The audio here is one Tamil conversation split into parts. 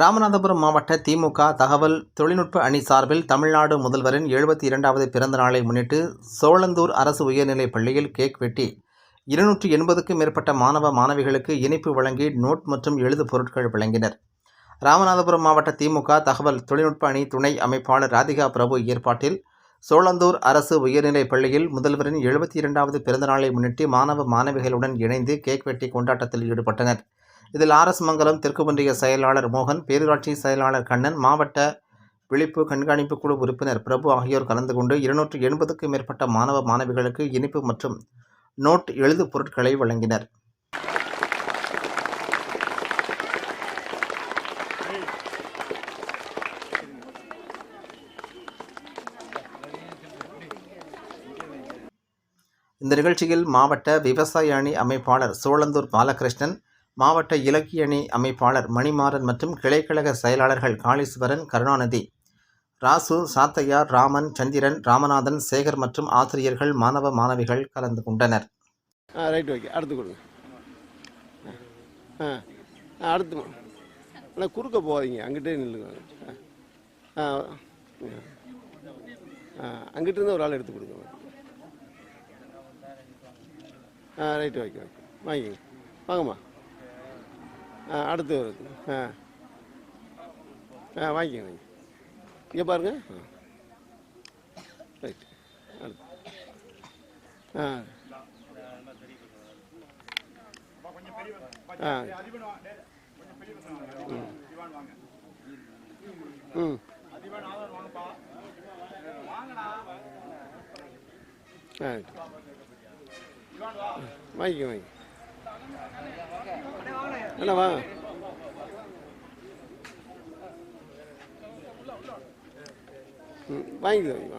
ராமநாதபுரம் மாவட்ட திமுக தகவல் தொழில்நுட்ப அணி சார்பில் தமிழ்நாடு முதல்வரின் எழுபத்தி இரண்டாவது பிறந்த நாளை முன்னிட்டு சோழந்தூர் அரசு உயர்நிலைப் பள்ளியில் கேக் வெட்டி இருநூற்றி எண்பதுக்கும் மேற்பட்ட மாணவ மாணவிகளுக்கு இனிப்பு வழங்கி நோட் மற்றும் எழுது பொருட்கள் வழங்கினர். ராமநாதபுரம் மாவட்ட திமுக தகவல் தொழில்நுட்ப அணி துணை அமைப்பாளர் ராதிகா பிரபு ஏற்பாட்டில் சோழந்தூர் அரசு உயர்நிலைப் பள்ளியில் முதல்வரின் எழுபத்தி இரண்டாவது பிறந்தநாளை முன்னிட்டு மாணவ மாணவிகளுடன் இணைந்து கேக் வெட்டி கொண்டாட்டத்தில் ஈடுபட்டனர். இதில் ஆர்எஸ் மங்கலம் தெற்கு ஒன்றிய செயலாளர் மோகன் பேரூராட்சி செயலாளர் கண்ணன் மாவட்ட விழிப்பு கண்காணிப்பு குழு உறுப்பினர் பிரபு ஆகியோர் கலந்து கொண்டு இருநூற்று எண்பதுக்கும் மேற்பட்ட மாணவ மாணவிகளுக்கு இனிப்பு மற்றும் நோட் எழுது பொருட்களை வழங்கினர். இந்த நிகழ்ச்சியில் மாவட்ட விவசாய அணி அமைப்பாளர் சோளந்தூர் பாலகிருஷ்ணன் மாவட்ட இலக்கிய அணி அமைப்பாளர் மணிமாறன் மற்றும் கிளைக்கழக செயலாளர்கள் காளீஸ்வரன் கருணாநிதி ராசு சாத்தையார் ராமன் சந்திரன் ராமநாதன் சேகர் மற்றும் ஆசிரியர்கள் மாணவ மாணவிகள் கலந்து கொண்டனர். ஆ ரைட் ஓகே அடுத்து கொடுங்க. ஆ அடுத்து அண்ணா ஆனால் குறுக்க போகாதீங்க. அங்கிட்டே நில்லுங்க. ஆ அங்கிட்டிருந்து ஒரு ஆள் எடுத்து கொடுங்க. ஆ ரைட் ஓகே ஓகே வாங்கிக்கோங்க. வாங்கம்மா. அடுத்து வருது ஆ. ஆ வாங்கிக்கோங்க. வாங்கி இங்கே பாருங்கள் ஆ. ரைட். அடுத்து. ஆ. ஆ. ம். ம். ஆ. வாங்கி என்னவா வாங்க ம் வாங்கிக்க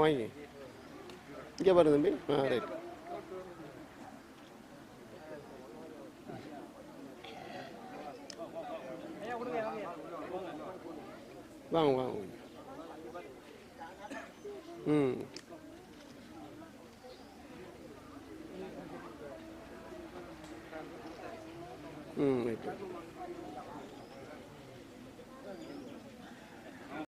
வாங்கி இங்கே பாரு தம்பி. ஆ ரைட் வாங்க வாங்க. ம். 嗯，对。